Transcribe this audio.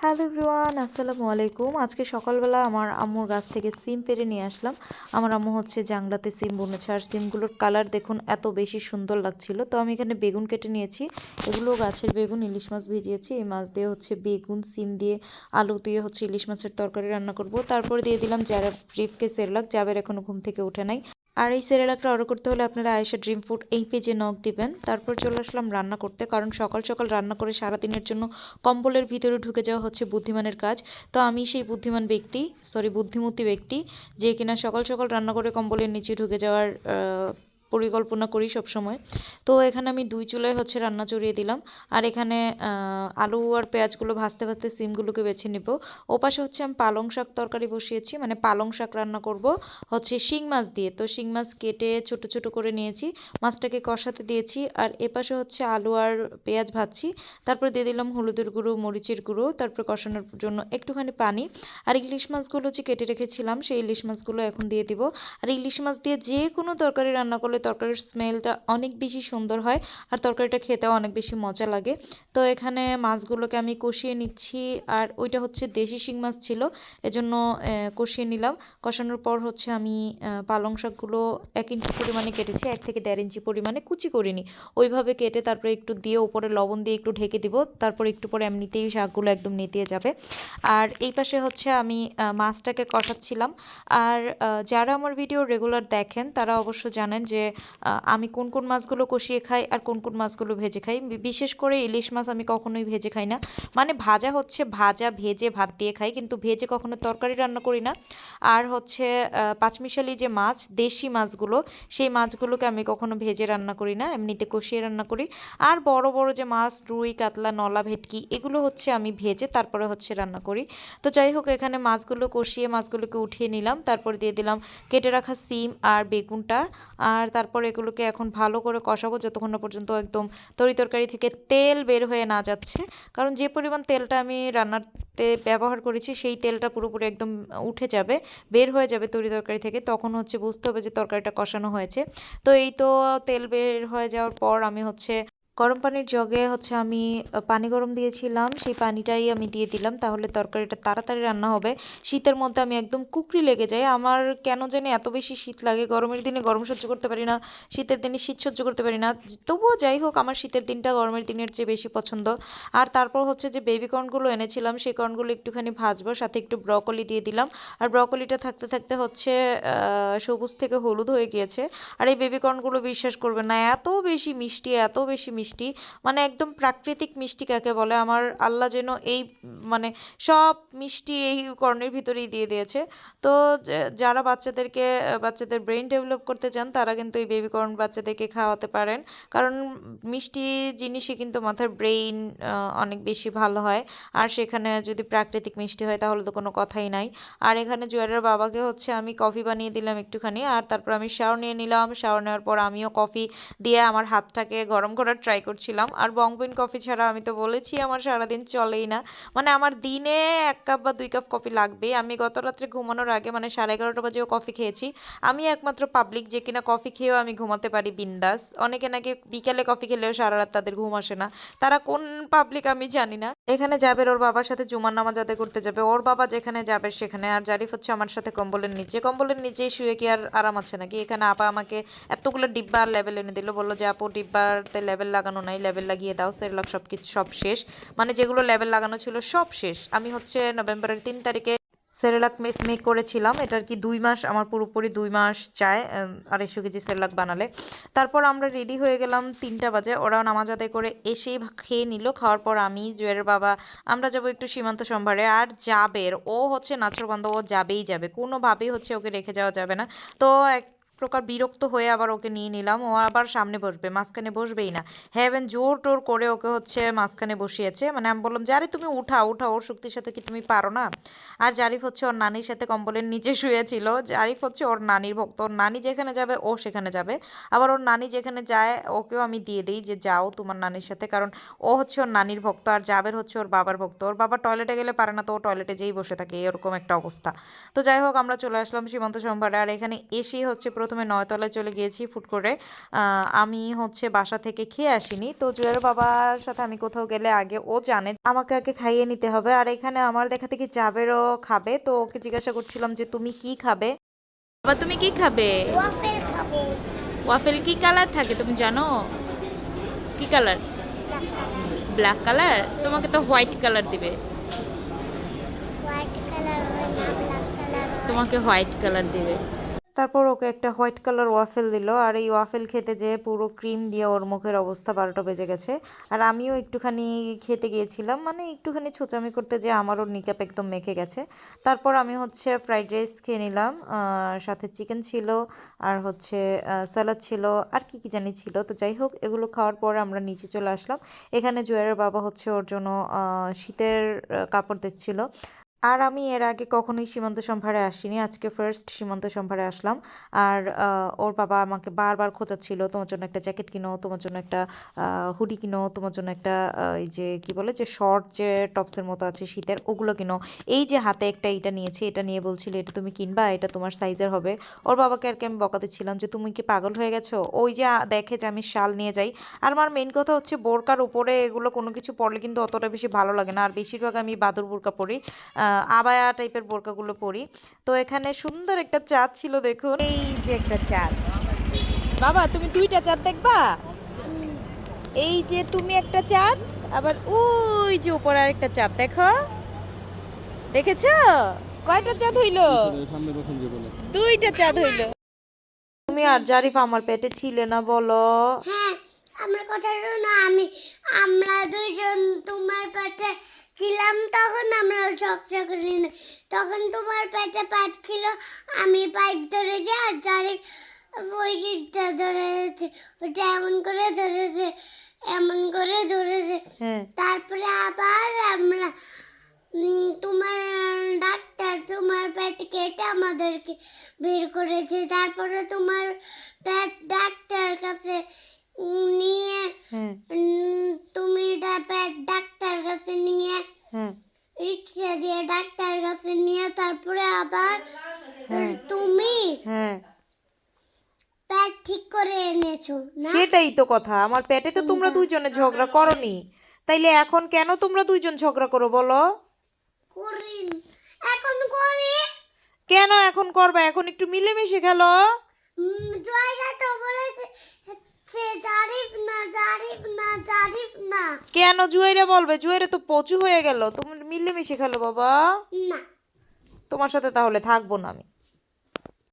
Hello everyone, আসসালামু আলাইকুম। আজকে সকালবেলা আমার আম্মুর গাছ থেকে সিম পেরে নিয়ে আসলাম। আমার আম্মু হচ্ছে জাংলাতে সিম বুনেছে আর সিমগুলোর কালার দেখুন এত বেশি সুন্দর লাগছিল। তো আমি এখানে বেগুন কেটে নিয়েছি। এগুলো গাছের বেগুন, ইলিশ মাছ ভিজিয়েছি। এই মাছ দিয়ে হচ্ছে বেগুন, সিম দিয়ে আলু দিয়ে হচ্ছে ইলিশ মাছের তরকারি রান্না করব। তারপর দিয়ে দিলাম যারা ব্রিফকে সেরলাক যাবের এখনও ঘুম থেকে উঠে নাই। আর এই সেরেলাকটা অর্ডার করতে হলে আপনারা আয়েশা ড্রিম ফুড এই পেজে নক দিবেন। তারপর চলে আসলাম রান্না করতে, কারণ সকাল সকাল রান্না করে সারাদিনের জন্য কম্বলের ভিতরে ঢুকে যাওয়া হচ্ছে বুদ্ধিমানের কাজ। তো আমি সেই বুদ্ধিমান ব্যক্তি সরি বুদ্ধিমতী ব্যক্তি, যে কিনা সকাল সকাল রান্না করে কম্বলের নিচে ঢুকে যাওয়ার পরিকল্পনা করি সব সময় তো এখানে আমি দুই চুলায় হচ্ছে রান্না চড়িয়ে দিলাম। আর এখানে আলু আর পেঁয়াজগুলো ভাজতে ভাজতে সিমগুলোকে বেছে নিব। ওপাশে হচ্ছে আমি পালং শাক তরকারি বসিয়েছি। মানে পালং শাক রান্না করব হচ্ছে শিং মাছ দিয়ে। তো শিং মাছ কেটে ছোট ছোট করে নিয়েছি। মাছটাকে কষাতে দিয়েছি। আর এপাশে হচ্ছে আলু আর পেঁয়াজ ভাজছি। তারপর দিয়ে দিলাম হলুদের গুঁড়ো, মরিচের গুঁড়ো। তারপর কষানোর জন্য একটুখানি পানি। আর ইলিশ মাছগুলো যে কেটে রেখেছিলাম, সেই ইলিশ মাছগুলো এখন দিয়ে দিব। আর ইলিশ মাছ দিয়ে যে কোনো তরকারি রান্না করলে তরকারির স্মেলটা অনেক বেশি সুন্দর হয় আর তরকারিটা খেতেও অনেক বেশি মজা লাগে। তো এখানে মাছগুলোকে আমি কষিয়ে নিচ্ছি আর ওইটা হচ্ছে দেশি শিং মাছ ছিল, এজন্য কষিয়ে নিলাম। কষানোর পর হচ্ছে আমি পালং শাকগুলো এক ইঞ্চি পরিমাণে কেটেছি, এক থেকে দেড় ইঞ্চি পরিমাণে কুচি করিনি। ওইভাবে কেটে তারপরে একটু দিয়ে ওপরে লবণ দিয়ে একটু ঢেকে দিব, তারপর একটু পরে এমনিতেই শাকগুলো একদম নেতিয়ে যাবে। আর এই পাশে হচ্ছে আমি মাছটাকে কষাচ্ছিলাম। আর যারা আমার ভিডিও রেগুলার দেখেন তারা অবশ্য জানেন যে আমি কোন কোন মাছগুলো কষিয়ে খাই আর কোন কোন মাছগুলো ভেজে খাই। বিশেষ করে ইলিশ মাছ আমি কখনোই ভেজে খাই না। মানে ভাজা হচ্ছে ভাজা ভেজে ভাত দিয়ে খাই, কিন্তু ভেজে কখনো তরকারি রান্না করি না। আর হচ্ছে পাঁচমিশালি যে মাছ, দেশি মাছগুলো, সেই মাছগুলোকে আমি কখনো ভেজে রান্না করি না, এমনিতে কষিয়ে রান্না করি। আর বড় বড় যে মাছ, রুই, কাতলা, নলা, ভেটকি, এগুলো হচ্ছে আমি ভেজে তারপরে হচ্ছে রান্না করি। তো যাই হোক, এখানে মাছগুলো কষিয়ে মাছগুলোকে উঠিয়ে নিলাম, তারপর দিয়ে দিলাম কেটে রাখা সিম আর বেগুনটা। আর তারপর এগুলোকে এখন ভালো করে কষাবো যতক্ষণ না পর্যন্ত একদম তরি তরকারি থেকে তেল বের হয়ে না যাচ্ছে। কারণ যে পরিমাণ তেলটা আমি রান্নাতে ব্যবহার করেছি, সেই তেলটা পুরোপুরি একদম উঠে যাবে, বের হয়ে যাবে তরি তরকারি থেকে, তখন হচ্ছে বুঝতে হবে যে তরকারিটা কষানো হয়েছে। তো এই তো তেল বের হয়ে যাওয়ার পর আমি হচ্ছে গরম পানির জগে হচ্ছে আমি পানি গরম দিয়েছিলাম, সেই পানিটাই আমি দিয়ে দিলাম। তাহলে তরকারিটা তাড়াতাড়ি রান্না হবে। শীতের মধ্যে আমি একদম কুকরি লেগে যাই। আমার কেন জানি এত বেশি শীত লাগে। গরমের দিনে গরম সহ্য করতে পারি না। শীতের দিনে শীত সহ্য করতে পারি না। তবুও যাই হোক, আমার শীতের দিনটা গরমের দিনের চেয়ে বেশি পছন্দ। আর তারপর হচ্ছে যে বেবি কর্নগুলো এনেছিলাম, সেই কর্নগুলো একটুখানি ভাজবো, সাথে একটু ব্রকলি দিয়ে দিলাম। আর ব্রকলিটা থাকতে থাকতে হচ্ছে সবুজ থেকে হলুদ হয়ে গিয়েছে। আর এই বেবি কর্নগুলো বিশ্বাস করবে না, এত বেশি মিষ্টি, এত বেশি মিষ্টি। মানে একদম প্রাকৃতিক মিষ্টি কাকে বলে? আমার আল্লাহ যেন এই মানে সব মিষ্টি এই কর্ণের ভিতরেই দিয়ে দিয়েছে। তো যারা বাচ্চাদেরকে, বাচ্চাদের ব্রেন ডেভেলপ করতে চান, তারা কিন্তু এই বেবি কর্ন বাচ্চাদেরকে খাওয়াতে পারেন। কারণ মিষ্টি জিনিসই কিন্তু মাথার ব্রেইন অনেক বেশি ভালো হয়। আর সেখানে যদি প্রাকৃতিক মিষ্টি হয়, তাহলে তো কোনো কথাই নাই। আর এখানে জুয়ারের বাবাকে হচ্ছে আমি কফি বানিয়ে দিলাম একটুখানি, আর তারপর আমি শাওয়ার নিয়ে নিলাম। শাওয়ার নেওয়ার পর আমিও কফি দিয়ে আমার হাতটাকে গরম করার ট্রাই করছিলাম। আর বংবিন কফি ছাড়া আমি তো বলেছি, আমার সারাদিন চলেই না। মানে আমার দিনে এক কাপ বা দুই কাপ কফি লাগবে আমি গত রাত্রে ঘুমানোর আগে মানে সাড়ে এগারোটা বাজেও কফি খেয়েছি। আমি একমাত্র পাবলিক যে কিনা কফি খেয়েও আমি ঘুমাতে পারি বিন্দাস। অনেকে নাকি বিকেলে কফি খেলেও সারা রাত তাদের ঘুম আসে না। তারা কোন পাবলিক আমি জানি না। এখানে যাবে ওর বাবার সাথে জুমার নামাজ আদায় করতে যাবে। ওর বাবা যেখানে যাবে সেখানে। আর জারিফ হচ্ছে আমার সাথে কম্বলের নিচে। কম্বলের নিচেই শুয়ে কি আর আরাম আছে নাকি? এখানে আপা আমাকে এতগুলো ডিব্বা আর লেবেল এনে দিল। বলল যে, আপু ডিব্বাতে লেবেল লাগানো নাই লেবেল লাগিয়ে দাও সেরলক সব কিছু সব শেষ। মানে যেগুলো লেবেল লাগানো ছিল সব শেষ। আমি হচ্ছে নভেম্বরের তিন তারিখে সেরেলাক মেস মেক করেছিলাম। এটার কি দুই মাস, আমার পুরোপুরি দুই মাস চায় আড়াইশো কেজি সেরেলাক বানালে। তারপর আমরা রেডি হয়ে গেলাম তিনটা বাজে। ওরা নামাজ আদায় করে এসেই খেয়ে নিল। খাওয়ার পর আমি জুয়ের বাবা, আমরা যাব একটু সীমান্ত সম্ভারে। আর যাবের ও হচ্ছে নাচরবান্ধব ও যাবেই যাবে। কোনোভাবেই হচ্ছে ওকে রেখে যাওয়া যাবে না। তো এক প্রকার বিরক্ত হয়ে আবার ওকে নিয়ে নিলাম। ও আবার সামনে বসবে, মাঝখানে বসবেই না। হ্যাভেন জোর টোর করে ওকে হচ্ছে মাঝখানে বসিয়েছে। মানে আমি বললাম যারে তুমি উঠা উঠা ওর শক্তির সাথে কি তুমি পারো না? আর জারিফ হচ্ছে ওর নানির সাথে কম্বলের নিচে শুয়েছিল। জারিফ হচ্ছে ওর নানির ভক্ত। ওর নানি যেখানে যাবে, ও সেখানে যাবে। আবার ওর নানি যেখানে যায়, ওকেও আমি দিয়ে দিই যে, যাও তোমার নানির সাথে। কারণ ও হচ্ছে ওর নানির ভক্ত আর জাবের হচ্ছে ওর বাবার ভক্ত। ওর বাবা টয়লেটে গেলে পারে না, তো ও টয়লেটে যেই বসে থাকে, এরকম একটা অবস্থা। তো যাই হোক, আমরা চলে আসলাম সীমান্ত সম্ভারে। আর এখানে এসেই হচ্ছে প্রথমে নয়তলায় চলে গিয়েছি ফুড করে আমি হচ্ছে বাসা থেকে খেয়ে আসিনি। তো জুয়ের বাবার সাথে আমি কোথাও গেলে আগে ও জানে। আমাকে আগে খাইয়ে নিতে হবে। আর এখানে আমার দেখা থেকে জাবেরও খাবে। তো ওকে জিজ্ঞাসা করছিলাম যে তুমি কি খাবে? বাবা তুমি কি খাবে? ওয়াফেল কি কালার থাকে তুমি জানো? কি কালার? Black colour. তোমাকে তো হোয়াইট কালার দিবে। তোমাকে হোয়াইট কালার দিবে। তারপর ওকে একটা হোয়াইট কালার ওয়াফেল দিল, আর এই ওয়াফেল খেতে যেয়ে পুরো ক্রিম দিয়ে ওর মুখের অবস্থা বারোটা বেজে গেছে। আর আমিও একটুখানি খেতে গিয়েছিলাম মানে একটুখানি ছোচামি করতে যেয়ে আমারও নিকাপ একদম মেখে গেছে। তারপর আমি হচ্ছে ফ্রাইড রাইস খেয়ে নিলাম সাথে চিকেন ছিল, আর হচ্ছে স্যালাড ছিল, আর কি কি জানি ছিল। তো যাই হোক, এগুলো খাওয়ার পর আমরা নিচে চলে আসলাম। এখানে জুয়ারের বাবা হচ্ছে ওর জন্য শীতের কাপড় দেখছিল। আর আমি এর আগে কখনোই সীমান্ত সম্ভারে আসিনি। আজকে ফার্স্ট সীমান্ত সম্ভারে আসলাম। আর ওর বাবা আমাকে বারবার খোঁচাচ্ছিল তোমার জন্য একটা জ্যাকেট কিনো, তোমার জন্য একটা হুডি কিনো, তোমার জন্য একটা এই যে, কি বলে যে শর্ট যে টপসের মতো আছে, শীতের, ওগুলো কিনো। এই যে, হাতে একটা এটা নিয়েছে, এটা নিয়ে বলছিল, এটা তুমি কিনবা, এটা তোমার সাইজের হবে। ওর বাবাকে আর কি আমি বকাতে ছিলাম যে, তুমি কি পাগল হয়ে গেছো? ওই যে দেখে যে, আমি শাল নিয়ে যাই। আর আমার মেন কথা হচ্ছে, বোরকার উপরে এগুলো কোনো কিছু পরলে কিন্তু অতটা বেশি ভালো লাগে না। আর বেশিরভাগ আমি বাদুর বোরকা পরি। আবায়া টাইপের বোরকাগুলো পরি। তো এখানে সুন্দর একটা চাঁদ ছিল দেখুন। এই যে একটা চাঁদ। বাবা তুমি দুইটা চাঁদ দেখবা? এই যে তুমি একটা চাঁদ আবার ওই যে উপরে আরেকটা চাঁদ দেখো। দেখেছ? কয়টা চাঁদ হইল? সামনে বসুন যে বলে দুইটা চাঁদ হইল। তুমি আর জারিফ আমার পেটে ছিলে না বলো। হ্যাঁ আমরা কথা না আমি আমরা দুইজন তোমার পেটে ছিলাম তখন আমরা ঝকঝক করি না তখন তোমার পেটে পাইপ ছিল আমি পাইপ ধরেছি আর জারি ওই গিটটা ধরেছে ওটা এমন করে ধরেছে এমন করে ধরেছে। হ্যাঁ। তারপরে আবার আমরা তোমার ডাক্তার তোমার পেট কেটে আমাদেরকে বের করেছে তারপরে তোমার পেট ডাক্তার কাছে নিয়ে তুমি ডাক্তার কাছে নিয়ে রিক্সা দিয়ে ডাক্তার কাছে নিয়ে তারপরে আবার তুমি হ্যাঁ পেট ঠিক করে এনেছো না? সেটাই তো কথা। আমার পেটে তো তোমরা দুইজনে ঝগড়া করনি। তাইলে এখন কেন তোমরা দুইজন ঝগড়া করো বলো? করি এখন করি। কেন এখন করবা? এখন একটু মিলেমিশে খেলো। জয়টা তো বলেছে। কেন জুয়াইরা বলবে? জুয়াইরা তো পচু হয়ে গেল। তুমি মিলেমিশে খেলো বাবা। তোমার সাথে তাহলে থাকব না আমি।